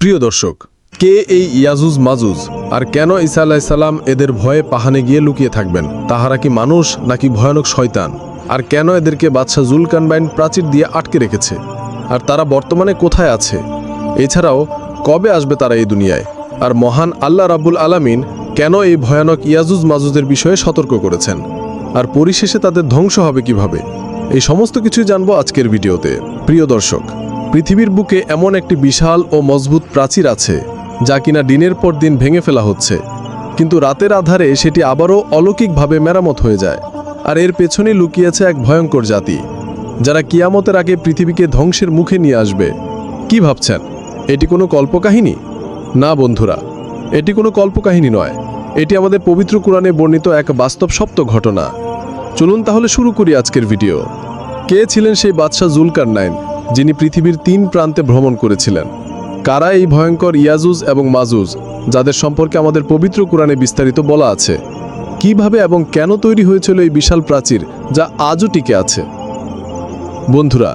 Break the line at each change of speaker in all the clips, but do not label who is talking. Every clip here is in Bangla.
প্রিয় দর্শক, কে এই ইয়াজুজ মাজুজ? আর কেন ঈসা আলাইসাল্লাম এদের ভয়ে পাহানে গিয়ে লুকিয়ে থাকবেন? তাহারা কি মানুষ নাকি ভয়ানক শয়তান? আর কেন এদেরকে বাদশাহ জুলকানবাইন প্রাচীর দিয়ে আটকে রেখেছে? আর তারা বর্তমানে কোথায় আছে? এছাড়াও, কবে আসবে তারা এই দুনিয়ায়? আর মহান আল্লাহ রাবুল আলামিন কেন এই ভয়ানক ইয়াজুজ মাজুজের বিষয়ে সতর্ক করেছেন? আর পরিশেষে তাদের ধ্বংস হবে কীভাবে? এই সমস্ত কিছুই জানব আজকের ভিডিওতে। প্রিয় দর্শক পৃথিবীর বুকে এমন একটি বিশাল ও মজবুত প্রাচীর আছে, যা কিনা দিনের পর দিন ভেঙে ফেলা হচ্ছে। কিন্তু রাতের আধারে সেটি আবারও অলৌকিকভাবে মেরামত হয়ে যায়, আর এর পেছনে লুকিয়েছে এক ভয়ঙ্কর জাতি, যারা কিয়ামতের আগে পৃথিবীকে ধ্বংসের মুখে নিয়ে আসবে। কি ভাবছেন? এটি কোনো কল্পকাহিনী? না, বন্ধুরা, এটি কোনো কল্পকাহিনী নয়। এটি আমাদের পবিত্র কোরআনে বর্ণিত এক বাস্তব সপ্ত ঘটনা। চলুন তাহলে শুরু করি আজকের ভিডিও। কে ছিলেন সেই বাদশাহ জুলকার নাইন যিনি পৃথিবীর তিন প্রান্তে ভ্রমণ করেছিলেন। কারা এই ভয়ঙ্কর ইয়াজুজ এবং মাজুজ, যাদের সম্পর্কে আমাদের পবিত্র কোরআনে বিস্তারিত বলা আছে? কীভাবে এবং কেন তৈরি হয়েছিল এই বিশাল প্রাচীর যা আজও টিকে আছে? বন্ধুরা,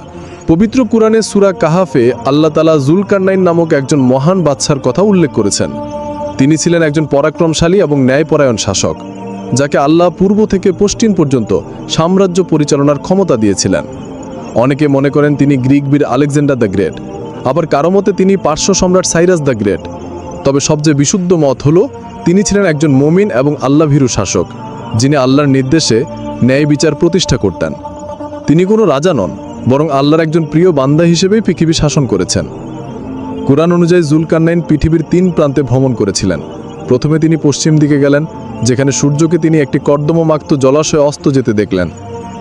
পবিত্র কোরআনে সুরা কাহাফে আল্লাহ তালা জুলকারনাইন নামক একজন মহান বাদশার কথা উল্লেখ করেছেন। তিনি ছিলেন একজন পরাক্রমশালী এবং ন্যায়পরায়ণ শাসক, যাকে আল্লাহ পূর্ব থেকে পশ্চিম পর্যন্ত সাম্রাজ্য পরিচালনার ক্ষমতা দিয়েছিলেন। অনেকে মনে করেন তিনি গ্রিক বীর আলেকজান্ডার দ্য গ্রেট। আবার কারও মতে তিনি পার্শ্ব সম্রাট সাইরাস দ্য গ্রেট। তবে সবচেয়ে বিশুদ্ধ মত হল, তিনি ছিলেন একজন মমিন এবং আল্লাভীরু শাসক, যিনি আল্লাহর নির্দেশে ন্যায় বিচার প্রতিষ্ঠা করতেন। তিনি কোনো রাজা নন, বরং আল্লাহর একজন প্রিয় বান্দা হিসেবেই পৃথিবী শাসন করেছেন। কোরআন অনুযায়ী জুলকান্নাইন পৃথিবীর তিন প্রান্তে ভ্রমণ করেছিলেন। প্রথমে তিনি পশ্চিম দিকে গেলেন, যেখানে সূর্যকে তিনি একটি কর্দমমাক্ত জলাশয়ে অস্ত যেতে দেখলেন।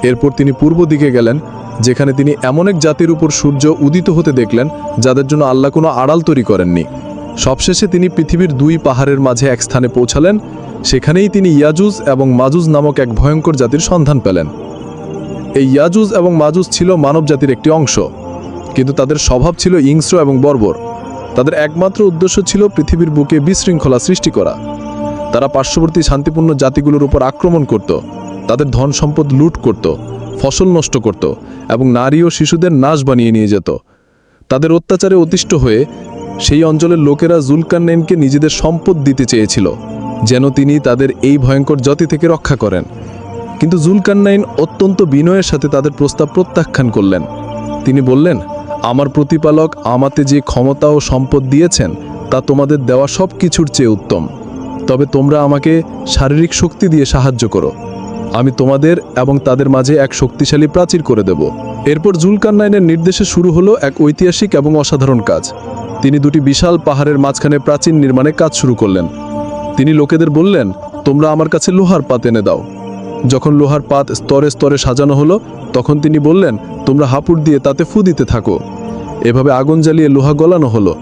এরপর তিনি পূর্ব দিকে গেলেন যেখানে তিনি এমন এক জাতির উপর সূর্য উদিত হতে দেখলেন, যাদের জন্য আল্লাহ কোনো আড়াল তৈরি করেননি। সবশেষে তিনি পৃথিবীর দুই পাহাড়ের মাঝে এক স্থানে পৌঁছালেন, সেখানেই তিনি ইয়াজুজ এবং মাজুজ নামক এক ভয়ঙ্কর জাতির সন্ধান পেলেন। এই ইয়াজুজ এবং মাজুজ ছিল মানব জাতির একটি অংশ, কিন্তু তাদের স্বভাব ছিল হিংস্র এবং বর্বর। তাদের একমাত্র উদ্দেশ্য ছিল পৃথিবীর বুকে বিশৃঙ্খলা সৃষ্টি করা। তারা পার্শ্ববর্তী শান্তিপূর্ণ জাতিগুলোর উপর আক্রমণ করত, তাদের ধন সম্পদ লুট করত ফসল নষ্ট করত এবং নারী ও শিশুদের নাশ বানিয়ে নিয়ে যেত। তাদের অত্যাচারে অতিষ্ঠ হয়ে সেই অঞ্চলের লোকেরা জুলকান্নাইনকে নিজেদের সম্পদ দিতে চেয়েছিল, যেন তিনি তাদের এই ভয়ঙ্কর জাতি থেকে রক্ষা করেন। কিন্তু জুলকান্নাইন অত্যন্ত বিনয়ের সাথে তাদের প্রস্তাব প্রত্যাখ্যান করলেন। তিনি বললেন, আমার প্রতিপালক আমাতে যে ক্ষমতা ও সম্পদ দিয়েছেন, তা তোমাদের দেওয়া সব কিছুর চেয়ে উত্তম। তবে তোমরা আমাকে শারীরিক শক্তি দিয়ে সাহায্য করো। আমি তোমাদের এবং তাদের মাঝে এক শক্তিশালী প্রাচীর করে দেব। এরপর জুলকান্নাইনের নির্দেশে শুরু হলো এক ঐতিহাসিক এবং অসাধারণ কাজ। তিনি দুটি বিশাল পাহাড়ের মাঝখানে প্রাচীন নির্মাণে কাজ শুরু করলেন। তিনি লোকেদের বললেন, তোমরা আমার কাছে লোহার পাত এনে দাও। যখন লোহার পাত স্তরে স্তরে সাজানো হলো, তখন তিনি বললেন, তোমরা হাপুড় দিয়ে তাতে ফু দিতে থাকো। এভাবে আগুন জ্বালিয়ে লোহা গলানো হলো।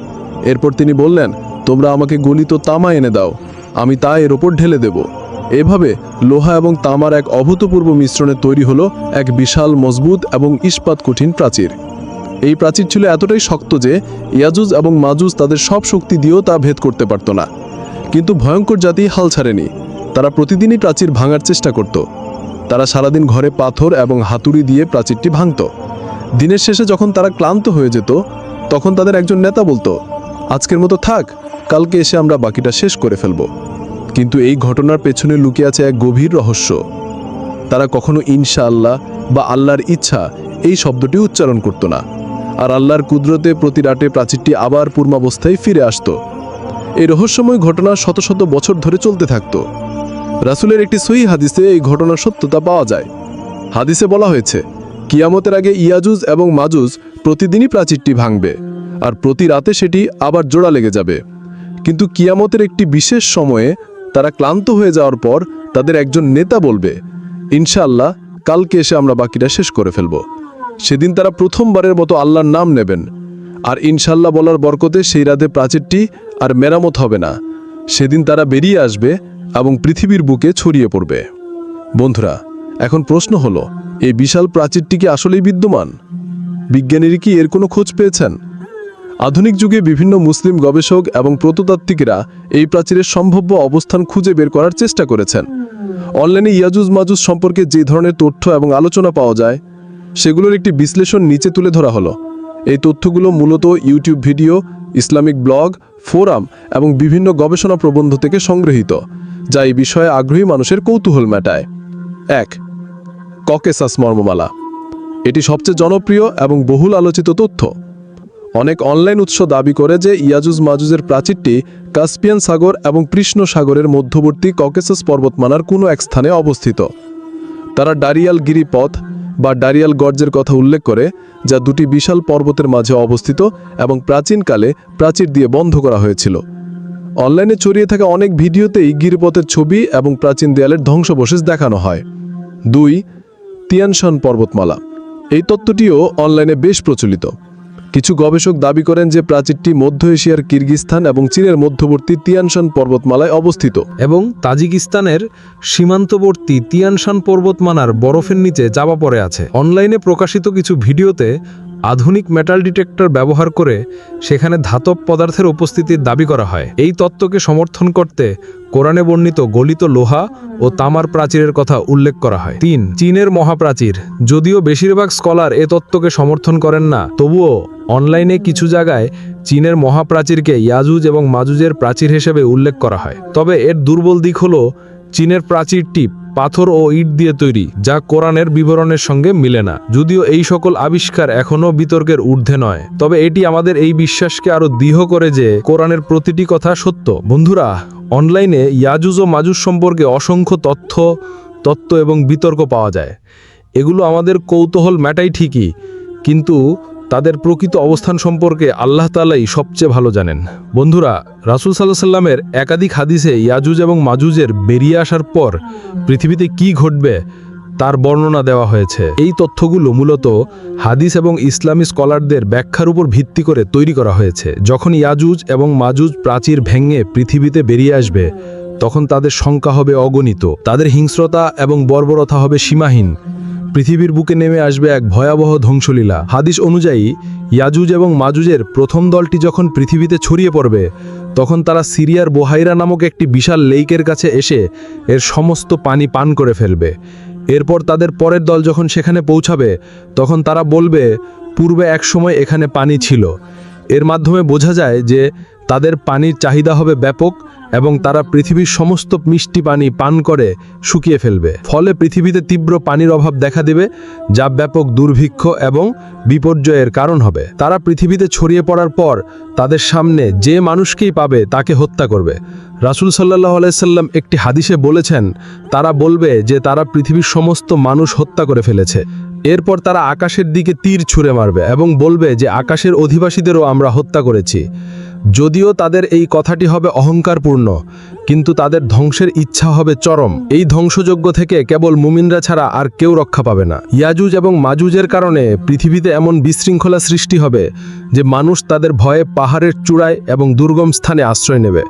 এরপর তিনি বললেন, তোমরা আমাকে গলিত তামা এনে দাও। আমি তা এর ওপর ঢেলে দেব। এভাবে লোহা এবং তামার এক অভূতপূর্ব মিশ্রণে তৈরি হলো এক বিশাল, মজবুত এবং ইস্পাত কঠিন প্রাচীর। এই প্রাচীর ছিল এতটাই শক্ত যে ইয়াজুজ এবং মাজুজ তাদের সব শক্তি দিয়েও তা ভেদ করতে পারত না। কিন্তু ভয়ঙ্কর জাতি হাল ছাড়েনি। তারা প্রতিদিনই প্রাচীর ভাঙার চেষ্টা করত। তারা সারাদিন ঘরে পাথর এবং হাতুড়ি দিয়ে প্রাচীরটি ভাঙত। দিনের শেষে যখন তারা ক্লান্ত হয়ে যেত, তখন তাদের একজন নেতা বলতো, আজকের মতো থাক, কালকে এসে আমরা বাকিটা শেষ করে ফেলব। কিন্তু এই ঘটনার পেছনে লুকিয়ে আছে এক গভীর রহস্য। তারা কখনো ইনশা আল্লাহ বা আল্লাহর ইচ্ছা এই শব্দটি উচ্চারণ করত না, আর আল্লাহর কুদরতে প্রতি রাতে প্রাচীরটি আবার পূর্বাবস্থায় ফিরে আসতো। এই রহস্যময় ঘটনা শত শত বছর ধরে চলতে থাকত। রাসুলের একটি সহি হাদিসে এই ঘটনার সত্যতা পাওয়া যায়। হাদিসে বলা হয়েছে, কিয়ামতের আগে ইয়াজুজ এবং মাজুজ প্রতিদিনই প্রাচীরটি ভাঙবে, আর প্রতি রাতে সেটি আবার জোড়া লেগে যাবে। কিন্তু কিয়ামতের একটি বিশেষ সময়ে তারা ক্লান্ত হয়ে যাওয়ার পর তাদের একজন নেতা বলবে, ইনশাআল্লাহ, কালকে এসে আমরা বাকিটা শেষ করে ফেলব। সেদিন তারা প্রথমবারের মতো আল্লাহর নাম নেবেন। আর ইনশাল্লাহ বলার বরকতে সেই রাতে প্রাচীরটি আর মেরামত হবে না। সেদিন তারা বেরিয়ে আসবে এবং পৃথিবীর বুকে ছড়িয়ে পড়বে। বন্ধুরা, এখন প্রশ্ন হলো, এই বিশাল প্রাচীরটি কি আসলেই বিদ্যমান? বিজ্ঞানীরা কি এর কোনো খোঁজ পেয়েছেন? আধুনিক যুগে বিভিন্ন মুসলিম গবেষক এবং প্রত্নতাত্ত্বিকরা এই প্রাচীরের সম্ভাব্য অবস্থান খুঁজে বের করার চেষ্টা করেছেন। অনলাইনে ইয়াজুজ মাজুজ সম্পর্কে যে ধরনের তথ্য এবং আলোচনা পাওয়া যায়, সেগুলোর একটি বিশ্লেষণ নিচে তুলে ধরা হলো। এই তথ্যগুলো মূলত YouTube video,
Islamic blog, forum এবং বিভিন্ন গবেষণা প্রবন্ধ থেকে সংগৃহীত, যা এই বিষয়ে আগ্রহী মানুষের কৌতূহল মেটায়। এক, ককেসাস মর্মমালা। এটি সবচেয়ে জনপ্রিয় এবং বহুল আলোচিত তথ্য। অনেক অনলাইন উৎস দাবি করে যে ইয়াজুজ মাজুজের প্রাচীরটি কাস্পিয়ান সাগর এবং কৃষ্ণ সাগরের মধ্যবর্তী ককেসাস পর্বতমালার কোনো এক স্থানে অবস্থিত। তারা ডারিয়াল গিরিপথ বা ডারিয়াল গর্জের কথা উল্লেখ করে, যা দুটি বিশাল পর্বতের মাঝে অবস্থিত এবং প্রাচীনকালে প্রাচীর দিয়ে বন্ধ করা হয়েছিল। অনলাইনে ছড়িয়ে থাকা অনেক ভিডিওতেই গিরিপথের ছবি এবং প্রাচীন দেয়ালের ধ্বংসবশেষ দেখানো হয়। দুই, তিয়ানশান পর্বতমালা। এই তত্ত্বটিও অনলাইনে বেশ প্রচলিত। কিছু গবেষক দাবি করেন যে প্রাচীরটি মধ্য এশিয়ার কিরগিস্তান এবং চীনের মধ্যবর্তী তিয়ানশান পর্বতমালায় অবস্থিত।
এবং তাজিকিস্তানের সীমান্তবর্তী তিয়ানশান পর্বতমানার বরফের নিচে চাপা পড়ে আছে। অনলাইনে প্রকাশিত কিছু ভিডিওতে আধুনিক মেটাল ডিটেক্টর ব্যবহার করে সেখানে ধাতব পদার্থের উপস্থিতির দাবি করা হয়। এই তত্ত্বকে সমর্থন করতে কোরআনে বর্ণিত গলিত লোহা ও তামার প্রাচীরের কথা উল্লেখ করা হয়। তিন, চীনের মহাপ্রাচীর। যদিও বেশিরভাগ স্কলার এ তত্ত্বকে সমর্থন করেন না, তবুও অনলাইনে কিছু জায়গায় চীনের মহাপ্রাচীরকে ইয়াজুজ এবং মাজুজের প্রাচীর হিসেবে উল্লেখ করা হয়। তবে এর দুর্বল দিক হলো, চীনের প্রাচীরটি পাথর ও ইট দিয়ে তৈরি, যা কোরআনের বিবরণের সঙ্গে মিলে না। যদিও এই সকল আবিষ্কার এখনও বিতর্কের ঊর্ধ্বে নয়, তবে এটি আমাদের এই বিশ্বাসকে আরও দৃঢ় করে যে কোরআনের প্রতিটি কথা সত্য। বন্ধুরা, অনলাইনে ইয়াজুজ ও মাজুজ সম্পর্কে অসংখ্য তথ্য, তত্ত্ব এবং বিতর্ক পাওয়া যায়। এগুলো আমাদের কৌতূহল ম্যাটাই ঠিকই, কিন্তু তাদের প্রকৃত অবস্থান সম্পর্কে আল্লাহ তালাই সবচেয়ে ভালো জানেন। বন্ধুরা, রাসুল সাল্লাহ সাল্লামের একাধিক হাদিসে ইয়াজুজ এবং মাজুজের বেরিয়ে আসার পর পৃথিবীতে কি ঘটবে তার বর্ণনা দেওয়া হয়েছে। এই তথ্যগুলো মূলত হাদিস এবং ইসলামী স্কলারদের ব্যাখ্যার উপর ভিত্তি করে তৈরি করা হয়েছে। যখন ইয়াজুজ এবং মাজুজ প্রাচীর ভেঙে পৃথিবীতে বেরিয়ে আসবে, তখন তাদের সংখ্যা হবে অগণিত। তাদের হিংস্রতা এবং বর্বরতা হবে সীমাহীন। পৃথিবীর বুকে নেমে আসবে এক ভয়াবহ ধ্বংসলীলা। হাদিস অনুযায়ী, ইয়াজুজ এবং মাজুজের প্রথম দলটি যখন পৃথিবীতে ছড়িয়ে পড়বে, তখন তারা সিরিয়ার বোহাইরা নামক একটি বিশাল লেকের কাছে এসে এর সমস্ত পানি পান করে ফেলবে। এরপর তাদের পরের দল যখন সেখানে পৌঁছাবে, তখন তারা বলবে, পূর্বে এক সময় এখানে পানি ছিল। এর মাধ্যমে বোঝা যায় যে, তাদের পানির চাহিদা হবে ব্যাপক এবং তারা পৃথিবীর সমস্ত মিষ্টি পানি পান করে শুকিয়ে ফেলবে। ফলে পৃথিবীতে তীব্র পানির অভাব দেখা দেবে, যা ব্যাপক দুর্ভিক্ষ এবং বিপর্যয়ের কারণ হবে। তারা পৃথিবীতে ছড়িয়ে পড়ার পর তাদের সামনে যে মানুষকেই পাবে তাকে হত্যা করবে। রাসুল সাল্লাহ আলাইসাল্লাম একটি হাদিসে বলেছেন, তারা বলবে যে তারা পৃথিবীর সমস্ত মানুষ হত্যা করে ফেলেছে। এরপর তারা আকাশের দিকে তীর ছুঁড়ে মারবে এবং বলবে যে আকাশের অধিবাসীদেরও আমরা হত্যা করেছি। যদিও তাদের এই কথাটি হবে অহংকারপূর্ণ, কিন্তু তাদের ধ্বংসের ইচ্ছা হবে চরম। এই ধ্বংসযজ্ঞ থেকে কেবল মুমিনরা ছাড়া আর কেউ রক্ষা পাবে না। ইয়াজুজ এবং মাজুজের কারণে পৃথিবীতে এমন বিশৃঙ্খলা সৃষ্টি হবে যে মানুষ তাদের ভয়ে পাহাড়ের চূড়ায় এবং দুর্গম স্থানে আশ্রয় নেবে।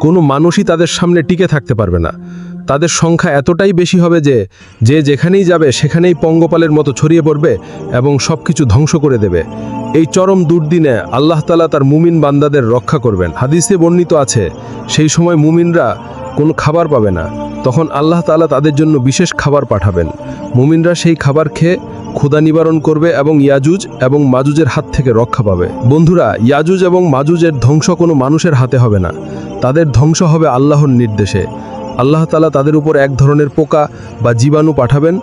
কোনো মানুষই তাদের সামনে টিকে থাকতে পারবে না। তাদের সংখ্যা এতটাই বেশি হবে যে যে যেখানেই যাবে সেখানেই পঙ্গপালের মতো ছড়িয়ে পড়বে এবং সব কিছু ধ্বংস করে দেবে। এই চরম দুর্দিনে আল্লাহ তালা তার মুমিন বান্দাদের রক্ষা করবেন। হাদিসে বর্ণিত আছে, সেই সময় মুমিনরা কোনো খাবার পাবে না। তখন আল্লাহ তালা তাদের জন্য বিশেষ খাবার পাঠাবেন। মুমিনরা সেই খাবার খেয়ে ক্ষুধা নিবারণ করবে এবং ইয়াজুজ এবং মাজুজের হাত থেকে রক্ষা পাবে। বন্ধুরা, ইয়াজুজ এবং মাজুজের ধ্বংস কোনো মানুষের হাতে হবে না। তাদের ধ্বংস হবে আল্লাহর নির্দেশে। আল্লাহ তালা তাদের উপর এক ধরনের পোকা বা জীবাণু পাঠাবেন।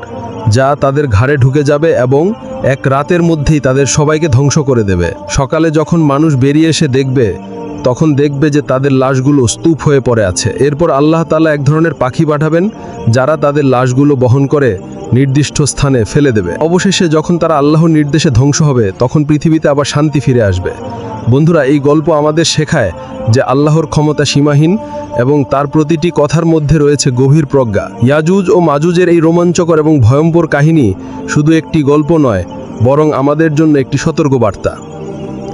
যা তাদের ঘাড়ে ঢুকে যাবে এবং এক রাতের মধ্যেই তাদের সবাইকে ধ্বংস করে দেবে। সকালে যখন মানুষ বেরিয়ে এসে দেখবে, তখন দেখবে যে তাদের লাশগুলো স্তূপ হয়ে পড়ে আছে। এরপর আল্লাহ তালা এক ধরনের পাখি পাঠাবেন, যারা তাদের লাশগুলো বহন করে নির্দিষ্ট স্থানে ফেলে দেবে। অবশেষে যখন তারা আল্লাহর নির্দেশে ধ্বংস হবে, তখন পৃথিবীতে আবার শান্তি ফিরে আসবে। বন্ধুরা, এই গল্প আমাদের শেখায় যে আল্লাহর ক্ষমতা সীমাহীন এবং তার প্রতিটি কথার মধ্যে রয়েছে গভীর প্রজ্ঞা। ইয়াজুজ ও মাজুজের এই রোমাঞ্চকর এবং ভয়ঙ্কর কাহিনী শুধু একটি গল্প নয়, বরং আমাদের জন্য একটি সতর্কবার্তা।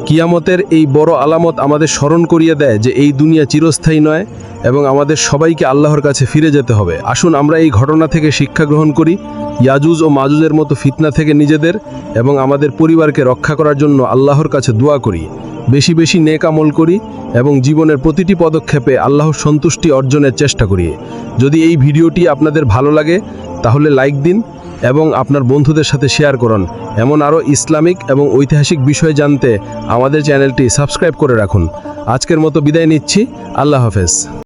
কিয়ামতের এই বড় আলামত আমাদের স্মরণ করিয়ে দেয় যে এই দুনিয়া চিরস্থায়ী নয় এবং আমাদের সবাইকে আল্লাহর কাছে ফিরে যেতে হবে। আসুন আমরা এই ঘটনা থেকে শিক্ষা গ্রহণ করি। ইয়াজুজ ও মাজুজের মতো ফিতনা থেকে নিজেদের এবং আমাদের পরিবারকে রক্ষা করার জন্য আল্লাহর কাছে দোয়া করি। বেশি বেশি নেক আমল করি এবং জীবনের প্রতিটি পদক্ষেপে আল্লাহর সন্তুষ্টি অর্জনের চেষ্টা করি। যদি এই ভিডিওটি আপনাদের ভালো লাগে, তাহলে লাইক দিন এবং আপনার বন্ধুদের সাথে শেয়ার করুন। এমন আরও ইসলামিক এবং ঐতিহাসিক বিষয় জানতে আমাদের চ্যানেলটি সাবস্ক্রাইব করে রাখুন। আজকের মতো বিদায় নিচ্ছি। আল্লাহ হাফেজ।